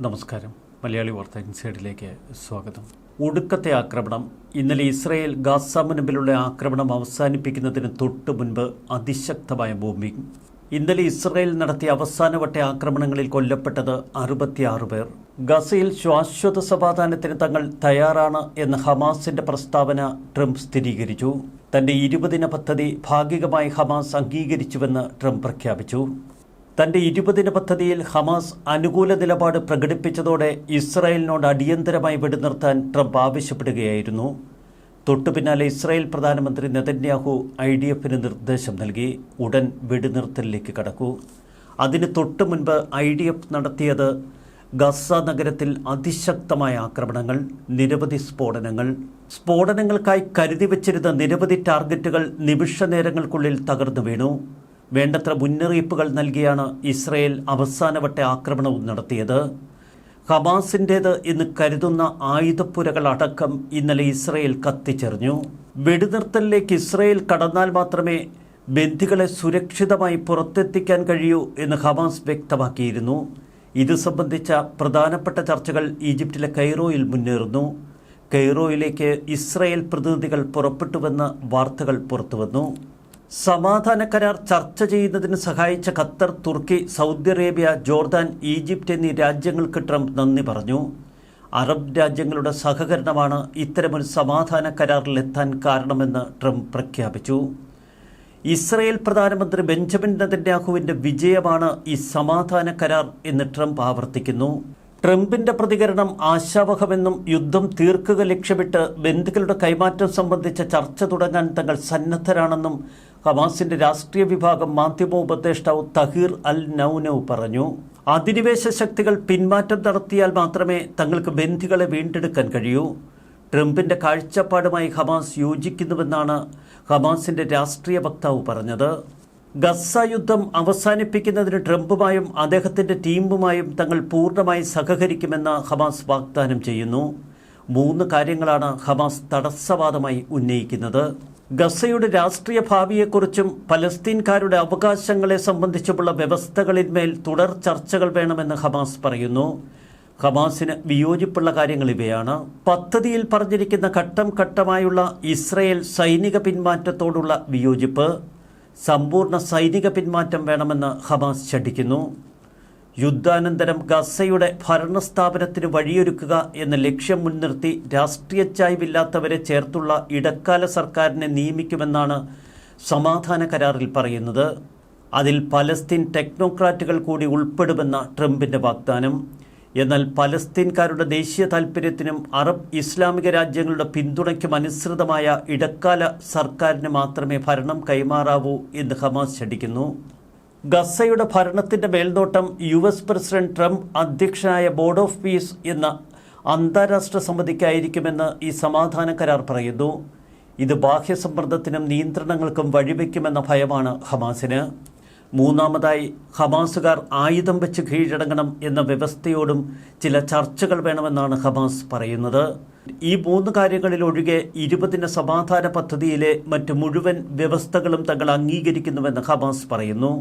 നമസ്കാരം. മലയാളി വാർത്ത ഇൻസൈഡിലേക്ക് സ്വാഗതം. ഒടുക്കത്തെ ആക്രമണം. ഇന്നലെ ഇസ്രയേൽ ഗാസ മുൻപിലുള്ള ആക്രമണം അവസാനിപ്പിക്കുന്നതിന് തൊട്ടു മുൻപ് അതിശക്തമായ ബോംബിംഗ് ഇന്നലെ ഇസ്രയേൽ നടത്തിയ അവസാനവട്ട ആക്രമണങ്ങളിൽ കൊല്ലപ്പെട്ടത് അറുപത്തിയാറ് പേർ. ഗസയിൽ ശാശ്വത സമാധാനത്തിന് തങ്ങൾ തയ്യാറാണ് എന്ന ഹമാസിന്റെ പ്രസ്താവന ട്രംപ് സ്ഥിരീകരിച്ചു. തന്റെ ഇരുപതിന പദ്ധതി ഭാഗികമായി ഹമാസ് അംഗീകരിച്ചുവെന്ന് ട്രംപ് പ്രഖ്യാപിച്ചു. തന്റെ ഇരുപതിന പദ്ധതിയിൽ ഹമാസ് അനുകൂല നിലപാട് പ്രകടിപ്പിച്ചതോടെ ഇസ്രായേലിനോട് അടിയന്തരമായി വെടിനിർത്താൻ ട്രംപ് ആവശ്യപ്പെടുകയായിരുന്നു. തൊട്ടു പിന്നാലെ ഇസ്രായേൽ പ്രധാനമന്ത്രി നെതന്യാഹു ഐ ഡി എഫിന് നിർദ്ദേശം നൽകി. ഉടൻ വെടിനിർത്തലിലേക്ക് കടക്കൂ. അതിന് തൊട്ടു മുൻപ് ഐ ഡി എഫ് നടത്തിയത് ഗസ നഗരത്തിൽ അതിശക്തമായ ആക്രമണങ്ങൾ നിരവധി സ്ഫോടനങ്ങൾ. സ്ഫോടനങ്ങൾക്കായി കരുതി വച്ചിരുന്ന നിരവധി ടാർഗറ്റുകൾ നിമിഷ നേരങ്ങൾക്കുള്ളിൽ തകർന്നു വീണു. വേണ്ടത്ര മുന്നറിയിപ്പുകൾ നൽകിയാണ് ഇസ്രയേൽ അവസാനവട്ട ആക്രമണവും നടത്തിയത്. ഹമാസിന്റേത് എന്ന് കരുതുന്ന ആയുധപ്പുരകൾ അടക്കം ഇന്നലെ ഇസ്രയേൽ കത്തിച്ചെറിഞ്ഞു. വെടിനിർത്തലിലേക്ക് ഇസ്രയേൽ കടന്നാൽ മാത്രമേ ബന്ധികളെ സുരക്ഷിതമായി പുറത്തെത്തിക്കാൻ കഴിയൂ എന്ന് ഹമാസ് വ്യക്തമാക്കിയിരുന്നു. ഇത് സംബന്ധിച്ച പ്രധാനപ്പെട്ട ചർച്ചകൾ ഈജിപ്തിലെ കൈറോയിൽ മുന്നേറുന്നു. കൈറോയിലേക്ക് ഇസ്രയേൽ പ്രതിനിധികൾ പുറപ്പെട്ടുവെന്ന് വാർത്തകൾ പുറത്തുവന്നു. സമാധാന കരാർ ചർച്ച ചെയ്യുന്നതിന് സഹായിച്ച Qatar Turkey Saudi Arabia Jordan Egypt എന്നീ രാജ്യങ്ങൾക്ക് ട്രംപ് നന്ദി പറഞ്ഞു. അറബ് രാജ്യങ്ങളുടെ സഹകരണമാണ് ഇത്തരമൊരു സമാധാന കരാറിലെത്താൻ കാരണമെന്ന് ട്രംപ് പ്രഖ്യാപിച്ചു. ഇസ്രയേൽ പ്രധാനമന്ത്രി ബെഞ്ചമിൻ നെതന്യാഹുവിന്റെ വിജയമാണ് ഈ സമാധാന കരാർ എന്ന് ട്രംപ് ആവർത്തിക്കുന്നു. ട്രംപിന്റെ പ്രതികരണം ആശാവഹമെന്നും യുദ്ധം തീർക്കുക ലക്ഷ്യമിട്ട് ബന്ധുക്കളുടെ കൈമാറ്റം സംബന്ധിച്ച ചർച്ച തുടങ്ങാൻ തങ്ങൾ സന്നദ്ധരാണെന്നും ഹമാസിന്റെ രാഷ്ട്രീയ വിഭാഗം മാധ്യമ ഉപദേഷ്ടാവ് തഹീർ അൽ നൌനൌ പറഞ്ഞു അധിനിവേശ ശക്തികൾ പിന്മാറ്റം നടത്തിയാൽ മാത്രമേ തങ്ങൾക്ക് ബന്ധികളെ വീണ്ടെടുക്കാൻ കഴിയൂ. ട്രംപിന്റെ കാഴ്ചപ്പാടുമായി ഹമാസ് യോജിക്കുന്നുവെന്നാണ് ഹമാസിന്റെ രാഷ്ട്രീയ വക്താവ് പറഞ്ഞത്. ഗസ യുദ്ധം അവസാനിപ്പിക്കുന്നതിന് ട്രംപുമായും അദ്ദേഹത്തിന്റെ ടീമുമായും തങ്ങൾ പൂർണമായി സഹകരിക്കുമെന്ന് ഹമാസ് വാഗ്ദാനം ചെയ്യുന്നു. മൂന്ന് കാര്യങ്ങളാണ് ഹമാസ് തടസ്സവാദമായി ഉന്നയിക്കുന്നത്. ഗസയുടെ രാഷ്ട്രീയ ഭാവിയെക്കുറിച്ചും പലസ്തീൻകാരുടെ അവകാശങ്ങളെ സംബന്ധിച്ചുമുള്ള വ്യവസ്ഥകളിന്മേൽ തുടർ ചർച്ചകൾ വേണമെന്ന് ഹമാസ് പറയുന്നു. ഹമാസിന് വിയോജിപ്പുള്ള കാര്യങ്ങൾ ഇവയാണ്. പദ്ധതിയിൽ പറഞ്ഞിരിക്കുന്ന ഘട്ടം ഘട്ടമായുള്ള ഇസ്രയേൽ സൈനിക പിന്മാറ്റത്തോടുള്ള വിയോജിപ്പ് സമ്പൂർണ സൈനിക പിന്മാറ്റം വേണമെന്ന് ഹമാസ് ശഠിക്കുന്നു. യുദ്ധാനന്തരം ഗസയുടെ ഭരണസ്ഥാപനത്തിന് വഴിയൊരുക്കുക എന്ന ലക്ഷ്യം മുൻനിർത്തി രാഷ്ട്രീയ ചായ്വില്ലാത്തവരെ ചേർത്തുള്ള ഇടക്കാല സർക്കാരിനെ നിയമിക്കുമെന്നാണ് സമാധാന കരാറിൽ പറയുന്നത്. അതിൽ പലസ്തീൻ ടെക്നോക്രാറ്റുകൾ കൂടി ഉൾപ്പെടുമെന്ന ട്രംപിന്റെ വാഗ്ദാനം. എന്നാൽ പലസ്തീൻകാരുടെ ദേശീയ താൽപ്പര്യത്തിനും അറബ് ഇസ്ലാമിക രാജ്യങ്ങളുടെ പിന്തുണയ്ക്കും അനുസൃതമായ ഇടക്കാല സർക്കാരിന് മാത്രമേ ഭരണം കൈമാറാവൂ എന്ന് ഹമാസ് ശഠിക്കുന്നു. ഗസയുടെ ഭരണത്തിന്റെ മേൽനോട്ടം യു എസ് പ്രസിഡന്റ് ട്രംപ് അധ്യക്ഷനായ ബോർഡ് ഓഫ് പീസ് എന്ന അന്താരാഷ്ട്ര സമിതിക്കായിരിക്കുമെന്ന് ഈ സമാധാന കരാർ പറയുന്നു. ഇത് ബാഹ്യസമ്മർദ്ദത്തിനും നിയന്ത്രണങ്ങൾക്കും വഴിവെക്കുമെന്ന ഭയമാണ് ഹമാസിന്. മൂന്നാമതായി ഹമാസുകാർ ആയുധം വെച്ച് കീഴടങ്ങണം എന്ന വ്യവസ്ഥയോടും ചില ചർച്ചകൾ വേണമെന്നാണ് ഹമാസ് പറയുന്നത്. ഈ മൂന്ന് കാര്യങ്ങളിൽ ഒഴികെ ഇരുപതിന സമാധാന പദ്ധതിയിലെ മറ്റ് മുഴുവൻ വ്യവസ്ഥകളും തങ്ങൾ അംഗീകരിക്കുന്നുവെന്ന് ഹമാസ് പറയുന്നു.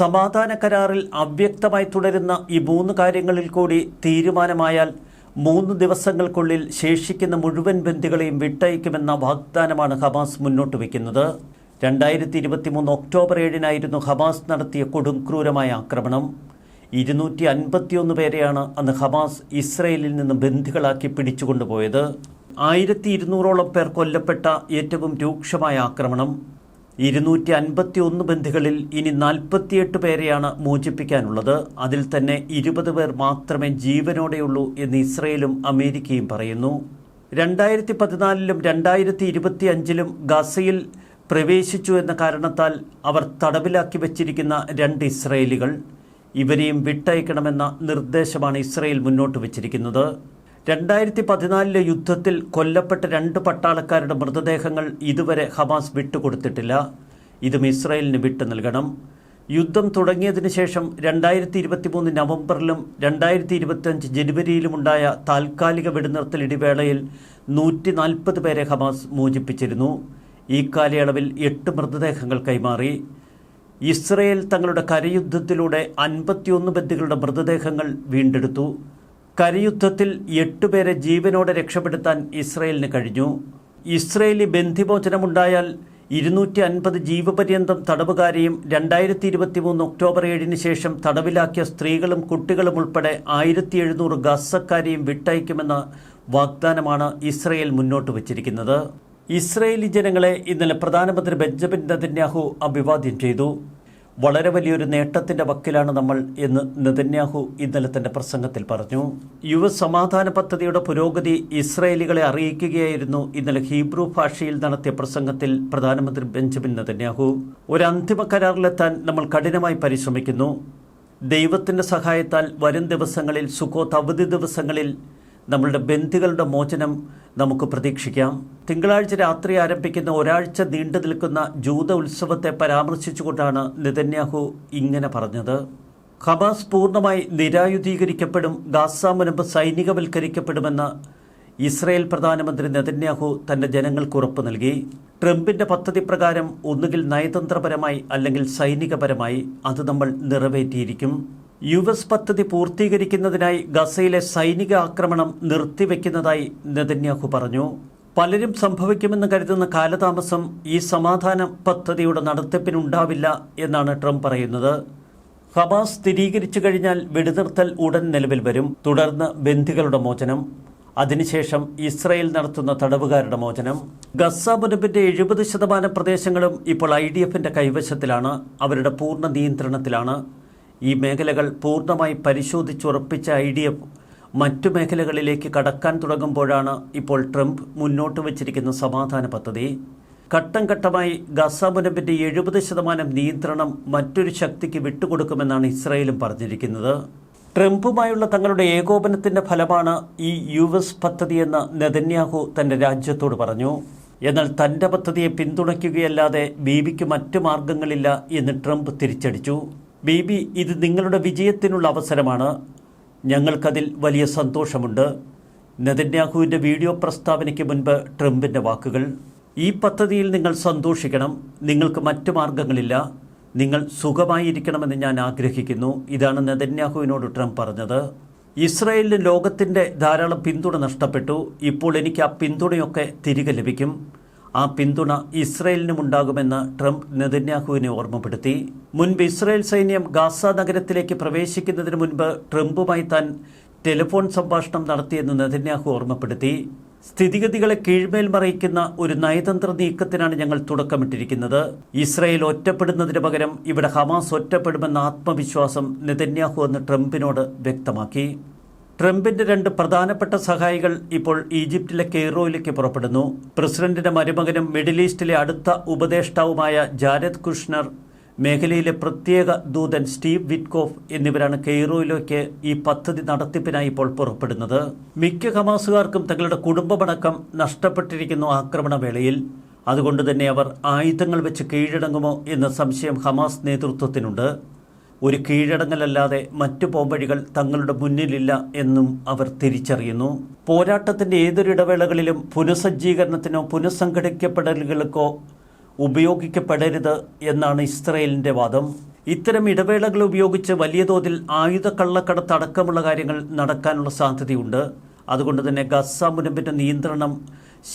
സമാധാന കരാറിൽ അവ്യക്തമായി തുടരുന്ന ഈ മൂന്ന് കാര്യങ്ങളിൽ കൂടി തീരുമാനമായാൽ മൂന്ന് ദിവസങ്ങൾക്കുള്ളിൽ ശേഷിക്കുന്ന മുഴുവൻ ബന്ദികളെയും വിട്ടയക്കുമെന്ന വാഗ്ദാനമാണ് ഹമാസ് മുന്നോട്ട് വയ്ക്കുന്നത്. രണ്ടായിരത്തി ഇരുപത്തി മൂന്ന് ഒക്ടോബർ ഏഴിനായിരുന്നു ഹമാസ് നടത്തിയ കൊടുംക്രൂരമായ ആക്രമണം. ഇരുന്നൂറ്റി അൻപത്തിയൊന്ന് പേരെയാണ് അന്ന് ഹമാസ് ഇസ്രയേലിൽ നിന്ന് ബന്ദികളാക്കി പിടിച്ചുകൊണ്ടുപോയത്. ആയിരത്തി ഇരുന്നൂറോളം പേർ കൊല്ലപ്പെട്ട ഏറ്റവും രൂക്ഷമായ ആക്രമണം. ഇരുന്നൂറ്റി അൻപത്തി ഒന്ന് ബന്ധികളിൽ ഇനി നാൽപ്പത്തിയെട്ട് പേരെയാണ് മോചിപ്പിക്കാനുള്ളത്. അതിൽ തന്നെ ഇരുപത് പേർ മാത്രമേ ജീവനോടെയുള്ളൂ എന്ന് ഇസ്രയേലും അമേരിക്കയും പറയുന്നു. രണ്ടായിരത്തി പതിനാലിലും രണ്ടായിരത്തി ഇരുപത്തി അഞ്ചിലും ഗസയിൽ പ്രവേശിച്ചു എന്ന കാരണത്താൽ അവർ തടവിലാക്കി വച്ചിരിക്കുന്ന രണ്ട് ഇസ്രയേലികൾ. ഇവരെയും വിട്ടയക്കണമെന്ന നിർദ്ദേശമാണ് ഇസ്രയേൽ മുന്നോട്ട് വച്ചിരിക്കുന്നത്. രണ്ടായിരത്തി പതിനാലിലെ യുദ്ധത്തിൽ കൊല്ലപ്പെട്ട രണ്ട് പട്ടാളക്കാരുടെ മൃതദേഹങ്ങൾ ഇതുവരെ ഹമാസ് വിട്ടുകൊടുത്തിട്ടില്ല. ഇതും ഇസ്രയേലിന് വിട്ടു നൽകണം. യുദ്ധം തുടങ്ങിയതിന് ശേഷം രണ്ടായിരത്തി ഇരുപത്തി മൂന്ന് നവംബറിലും രണ്ടായിരത്തി ഇരുപത്തിയഞ്ച് ജനുവരിയിലുമുണ്ടായ താൽക്കാലിക വെടിനിർത്തൽ ഇടിവേളയിൽ നൂറ്റി നാൽപ്പത് പേരെ ഹമാസ് മോചിപ്പിച്ചിരുന്നു. ഈ കാലയളവിൽ എട്ട് മൃതദേഹങ്ങൾ കൈമാറി. ഇസ്രയേൽ തങ്ങളുടെ കരയുദ്ധത്തിലൂടെ അൻപത്തിയൊന്ന് ബന്ദികളുടെ മൃതദേഹങ്ങൾ വീണ്ടെടുത്തു. കരയുദ്ധത്തിൽ എട്ടുപേരെ ജീവനോടെ രക്ഷപ്പെടുത്താൻ ഇസ്രയേലിന് കഴിഞ്ഞു. ഇസ്രയേലി ബന്ധിമോചനമുണ്ടായാൽ ഇരുന്നൂറ്റി അൻപത് ജീവപര്യന്തം തടവുകാരെയും രണ്ടായിരത്തി ഇരുപത്തി മൂന്ന് ഒക്ടോബർ ഏഴിന് ശേഷം തടവിലാക്കിയ സ്ത്രീകളും കുട്ടികളും ഉൾപ്പെടെ ആയിരത്തി എഴുന്നൂറ് ഗസക്കാരെയും വിട്ടയക്കുമെന്ന വാഗ്ദാനമാണ് ഇസ്രയേൽ മുന്നോട്ട് വച്ചിരിക്കുന്നത്. ഇസ്രയേലി ജനങ്ങളെ ഇന്നലെ പ്രധാനമന്ത്രി ബെഞ്ചമിൻ നെതന്യാഹു അഭിവാദ്യം ചെയ്തു. വളരെ വലിയൊരു നേട്ടത്തിന്റെ വക്കിലാണ് നമ്മൾ എന്ന് നെതന്യാഹു ഇന്നലെ തന്റെ പ്രസംഗത്തിൽ പറഞ്ഞു. യു എസ് സമാധാന പദ്ധതിയുടെ പുരോഗതി ഇസ്രയേലികളെ അറിയിക്കുകയായിരുന്നു ഇന്നലെ ഹീബ്രു ഭാഷയിൽ നടത്തിയ പ്രസംഗത്തിൽ പ്രധാനമന്ത്രി ബെഞ്ചമിൻ നെതന്യാഹു. ഒരു അന്തിമ കരാറിലെത്താൻ നമ്മൾ കഠിനമായി പരിശ്രമിക്കുന്നു. ദൈവത്തിന്റെ സഹായത്താൽ വരും ദിവസങ്ങളിൽ സുഖോത്ത് അവധി ദിവസങ്ങളിൽ നമ്മളുടെ ബന്ധികളുടെ മോചനം നമുക്ക് പ്രതീക്ഷിക്കാം. തിങ്കളാഴ്ച രാത്രി ആരംഭിക്കുന്ന ഒരാഴ്ച നീണ്ടു നിൽക്കുന്ന ജൂത ഉത്സവത്തെ പരാമർശിച്ചുകൊണ്ടാണ് നെതന്യാഹു ഇങ്ങനെ പറഞ്ഞത്. ഹമാസ് പൂർണമായി നിരായുധീകരിക്കപ്പെടും ഗാസ മുനമ്പ് സൈനികവൽക്കരിക്കപ്പെടുമെന്ന് ഇസ്രയേൽ പ്രധാനമന്ത്രി നെതന്യാഹു തന്റെ ജനങ്ങൾക്ക് ഉറപ്പ് നൽകി. ട്രംപിന്റെ പദ്ധതി പ്രകാരം ഒന്നുകിൽ നയതന്ത്രപരമായി അല്ലെങ്കിൽ സൈനികപരമായി അത് നമ്മൾ നിറവേറ്റിയിരിക്കും. യു എസ് പദ്ധതി പൂർത്തീകരിക്കുന്നതിനായി ഗസയിലെ സൈനിക ആക്രമണം നിർത്തിവെക്കുന്നതായി നെതന്യാഹു പറഞ്ഞു. പലരും സംഭവിക്കുമെന്ന് കരുതുന്ന കാലതാമസം ഈ സമാധാന പദ്ധതിയുടെ നടത്തിപ്പിനുണ്ടാവില്ല എന്നാണ് ട്രംപ് പറയുന്നത്. ഹമാസ് സ്ഥിരീകരിച്ചു കഴിഞ്ഞാൽ വെടിനിർത്തൽ ഉടൻ നിലവിൽ വരും. തുടർന്ന് ബന്ധികളുടെ മോചനം. അതിനുശേഷം ഇസ്രയേൽ നടത്തുന്ന തടവുകാരുടെ മോചനം. ഗസ മുനമ്പിന്റെ എഴുപത് ശതമാനം പ്രദേശങ്ങളും ഇപ്പോൾ ഐ ഡി എഫിന്റെ കൈവശത്തിലാണ്. അവരുടെ പൂർണ നിയന്ത്രണത്തിലാണ്. ഈ മേഖലകൾ പൂർണമായി പരിശോധിച്ചുറപ്പിച്ച ഐ ഡി എഫ് മറ്റു മേഖലകളിലേക്ക് കടക്കാൻ തുടങ്ങുമ്പോഴാണ് ഇപ്പോൾ ട്രംപ് മുന്നോട്ട് വച്ചിരിക്കുന്ന സമാധാന പദ്ധതി. ഘട്ടം ഘട്ടമായി ഗസ മുനമ്പിന്റെ എഴുപത് ശതമാനം നിയന്ത്രണം മറ്റൊരു ശക്തിക്ക് വിട്ടുകൊടുക്കുമെന്നാണ് ഇസ്രായേലും പറഞ്ഞിരിക്കുന്നത്. ട്രംപുമായുള്ള തങ്ങളുടെ ഏകോപനത്തിന്റെ ഫലമാണ് ഈ യു എസ് പദ്ധതിയെന്ന് നെതന്യാഹു തന്റെ രാജ്യത്തോട് പറഞ്ഞു. എന്നാൽ തന്റെ പദ്ധതിയെ പിന്തുണയ്ക്കുകയല്ലാതെ ബീബിക്ക് മറ്റു മാർഗങ്ങളില്ല എന്ന് ട്രംപ് തിരിച്ചടിച്ചു. ബീബി ഇത് നിങ്ങളുടെ വിജയത്തിനുള്ള അവസരമാണ്. ഞങ്ങൾക്കതിൽ വലിയ സന്തോഷമുണ്ട്. നെതന്യാഹുവിന്റെ വീഡിയോ പ്രസ്താവനയ്ക്ക് മുൻപ് ട്രംപിന്റെ വാക്കുകൾ. ഈ പദ്ധതിയിൽ നിങ്ങൾ സന്തോഷിക്കണം. നിങ്ങൾക്ക് മറ്റു മാർഗങ്ങളില്ല. നിങ്ങൾ സുഖമായിരിക്കണമെന്ന് ഞാൻ ആഗ്രഹിക്കുന്നു. ഇതാണ് നെതന്യാഹുവിനോട് ട്രംപ് പറഞ്ഞത്. ഇസ്രായേലിന് ലോകത്തിന്റെ ധാരാളം പിന്തുണ നഷ്ടപ്പെട്ടു. ഇപ്പോൾ എനിക്ക് ആ പിന്തുണയൊക്കെ തിരികെ ലഭിക്കും. ആ പിന്തുണ ഇസ്രയേലിനും ഉണ്ടാകുമെന്ന് ട്രംപ് നെതന്യാഹുവിനെ ഓർമ്മപ്പെടുത്തി. മുൻപ് ഇസ്രയേൽ സൈന്യം ഗാസ നഗരത്തിലേക്ക് പ്രവേശിക്കുന്നതിന് മുൻപ് ട്രംപുമായി താൻ ടെലിഫോൺ സംഭാഷണം നടത്തിയെന്ന് നെതന്യാഹു ഓർമ്മപ്പെടുത്തി. സ്ഥിതിഗതികളെ കീഴ്മേൽ മറയിക്കുന്ന ഒരു നയതന്ത്ര നീക്കത്തിനാണ് ഞങ്ങൾ തുടക്കമിട്ടിരിക്കുന്നത്. ഇസ്രയേൽ ഒറ്റപ്പെടുന്നതിന് പകരം ഇവിടെ ഹമാസ് ഒറ്റപ്പെടുമെന്ന ആത്മവിശ്വാസം നെതന്യാഹു എന്ന് ട്രംപിനോട് വ്യക്തമാക്കി. ട്രംപിന്റെ രണ്ട് പ്രധാനപ്പെട്ട സഹായികൾ ഇപ്പോൾ ഈജിപ്തിലെ കെയ്റോയിലേക്ക് പുറപ്പെടുന്നു. പ്രസിഡന്റിന്റെ മരുമകനും മിഡിൽ ഈസ്റ്റിലെ അടുത്ത ഉപദേഷ്ടാവുമായ ജാരദ് കുഷ്ണർ മേഖലയിലെ പ്രത്യേക ദൂതൻ സ്റ്റീവ് വിറ്റ്കോഫ് എന്നിവരാണ് കെയ്റോയിലേക്ക് ഈ പദ്ധതി നടത്തിപ്പിനായി ഇപ്പോൾ പുറപ്പെടുന്നത്. മിക്ക ഹമാസുകാർക്കും തങ്ങളുടെ കുടുംബമടക്കം നഷ്ടപ്പെട്ടിരിക്കുന്നു ആക്രമണവേളയിൽ. അതുകൊണ്ട് തന്നെ അവർ ആയുധങ്ങൾ വെച്ച് കീഴടങ്ങുമോ എന്ന സംശയം ഹമാസ് നേതൃത്വത്തിനുണ്ട്. ഒരു കീഴടങ്ങലല്ലാതെ മറ്റു പോംവഴികൾ തങ്ങളുടെ മുന്നിലില്ല എന്നും അവർ തിരിച്ചറിയുന്നു. പോരാട്ടത്തിന്റെ ഏതൊരു ഇടവേളകളിലും പുനഃസജ്ജീകരണത്തിനോ പുനഃസംഘടിക്കപ്പെടലുകൾക്കോ ഉപയോഗിക്കപ്പെടരുത് എന്നാണ് ഇസ്രയേലിന്റെ വാദം. ഇത്തരം ഇടവേളകൾ ഉപയോഗിച്ച് വലിയ തോതിൽ ആയുധ കള്ളക്കടത്ത് അടക്കമുള്ള കാര്യങ്ങൾ നടക്കാനുള്ള സാധ്യതയുണ്ട്. അതുകൊണ്ട് തന്നെ ഗസ മുനമ്പിന്റെ നിയന്ത്രണം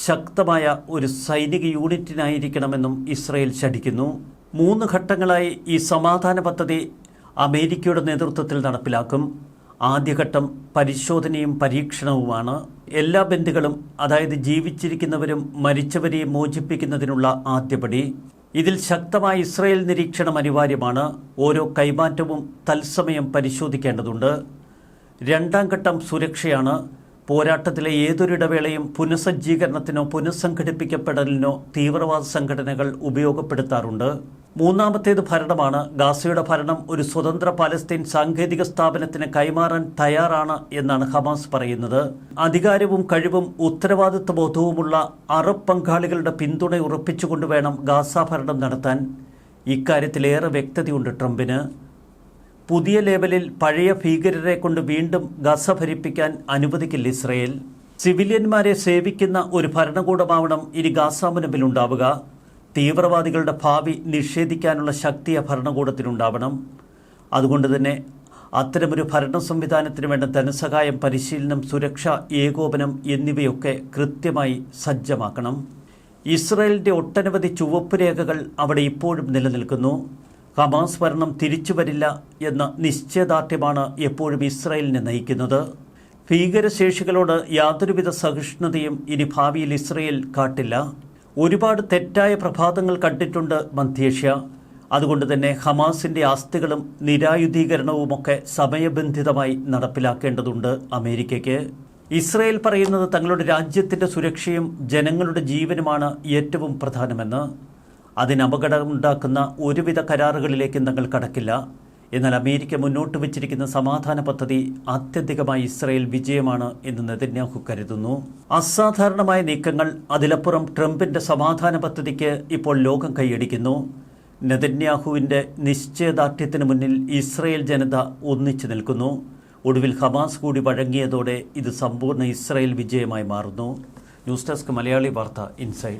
ശക്തമായ ഒരു സൈനിക യൂണിറ്റിനായിരിക്കണമെന്നും ഇസ്രയേൽ ശഠിക്കുന്നു. മൂന്ന് ഘട്ടങ്ങളായി ഈ സമാധാന പദ്ധതി അമേരിക്കയുടെ നേതൃത്വത്തിൽ നടപ്പിലാക്കും. ആദ്യഘട്ടം പരിശോധനയും പരീക്ഷണവുമാണ്. എല്ലാ ബന്ധുക്കളും അതായത് ജീവിച്ചിരിക്കുന്നവരും മരിച്ചവരെയും മോചിപ്പിക്കുന്നതിനുള്ള ആദ്യപടി. ഇതിൽ ശക്തമായ ഇസ്രയേൽ നിരീക്ഷണം അനിവാര്യമാണ്. ഓരോ കൈമാറ്റവും തത്സമയം പരിശോധിക്കേണ്ടതുണ്ട്. രണ്ടാം ഘട്ടം സുരക്ഷയാണ്. പോരാട്ടത്തിലെ ഏതൊരിടവേളയും പുനഃസജ്ജീകരണത്തിനോ പുനഃസംഘടിപ്പിക്കപ്പെടലിനോ തീവ്രവാദ സംഘടനകൾ ഉപയോഗപ്പെടുത്താറുണ്ട്. മൂന്നാമത്തേത് ഭരണമാണ്. ഗാസയുടെ ഭരണം ഒരു സ്വതന്ത്ര പലസ്തീൻ സാങ്കേതിക സ്ഥാപനത്തിന് കൈമാറാൻ തയ്യാറാണ് എന്നാണ് ഹമാസ് പറയുന്നത്. അധികാരവും കഴിവും ഉത്തരവാദിത്വ ബോധവുമുള്ള അറബ് പങ്കാളികളുടെ പിന്തുണ ഉറപ്പിച്ചുകൊണ്ട് വേണം ഗാസ ഭരണം നടത്താൻ. ഇക്കാര്യത്തിലേറെ വ്യക്തതയുണ്ട് ട്രംപിന്. പുതിയ ലേബലിൽ പഴയ ഭീകരരെ കൊണ്ട് വീണ്ടും ഗസ ഭരിപ്പിക്കാൻ അനുവദിക്കില്ല ഇസ്രയേൽ. സിവിലിയന്മാരെ സേവിക്കുന്ന ഒരു ഭരണകൂടമാവണം ഇനി ഗാസ മുനമ്പിലുണ്ടാവുക തീവ്രവാദികളുടെ ഭാവി നിഷേധിക്കാനുള്ള ശക്തിയ ഭരണകൂടത്തിനുണ്ടാവണം. അതുകൊണ്ട് തന്നെ അത്തരമൊരു ഭരണ സംവിധാനത്തിന് വേണ്ട ധനസഹായം പരിശീലനം സുരക്ഷ ഏകോപനം എന്നിവയൊക്കെ കൃത്യമായി സജ്ജമാക്കണം. ഇസ്രയേലിന്റെ ഒട്ടനവധി ചുവപ്പ് രേഖകൾ അവിടെ ഇപ്പോഴും നിലനിൽക്കുന്നു. ഹമാസ് ഭരണം തിരിച്ചുവരില്ല എന്ന നിശ്ചയദാർഢ്യമാണ് എപ്പോഴും ഇസ്രയേലിനെ നയിക്കുന്നത്. ഭീകരശേഷികളോട് യാതൊരുവിധ സഹിഷ്ണുതയും ഇനി ഭാവിയിൽ ഇസ്രയേൽ കാട്ടില്ല. ഒരുപാട് തെറ്റായ പ്രഭാതങ്ങൾ കണ്ടിട്ടുണ്ട് മധ്യേഷ്യ. അതുകൊണ്ട് തന്നെ ഹമാസിന്റെ ആസ്തികളും നിരായുധീകരണവുമൊക്കെ സമയബന്ധിതമായി നടപ്പിലാക്കേണ്ടതുണ്ട് അമേരിക്കയ്ക്ക്. ഇസ്രയേൽ പറയുന്നത് തങ്ങളുടെ രാജ്യത്തിന്റെ സുരക്ഷയും ജനങ്ങളുടെ ജീവനുമാണ് ഏറ്റവും പ്രധാനമെന്ന്. അതിന് അപകടമുണ്ടാക്കുന്ന ഒരുവിധ കരാറുകളിലേക്കും തങ്ങൾ കടക്കില്ല. എന്നാൽ അമേരിക്ക മുന്നോട്ട് വച്ചിരിക്കുന്ന സമാധാന പദ്ധതി ആത്യന്തികമായി ഇസ്രയേൽ വിജയമാണ് എന്ന് നെതന്യാഹു കരുതുന്നു. അസാധാരണമായ നീക്കങ്ങൾ അതിലപ്പുറം ട്രംപിന്റെ സമാധാന പദ്ധതിക്ക് ഇപ്പോൾ ലോകം കൈയടിക്കുന്നു. നെതന്യാഹുവിന്റെ നിശ്ചയദാർഢ്യത്തിന് മുന്നിൽ ഇസ്രയേൽ ജനത ഒന്നിച്ചു നിൽക്കുന്നു. ഒടുവിൽ ഹമാസ് കൂടി വഴങ്ങിയതോടെ ഇത് സമ്പൂർണ ഇസ്രയേൽ വിജയമായി മാറുന്നു. ന്യൂസ് ഡെസ്ക് മലയാളി വാർത്ത ഇൻസൈഡ്.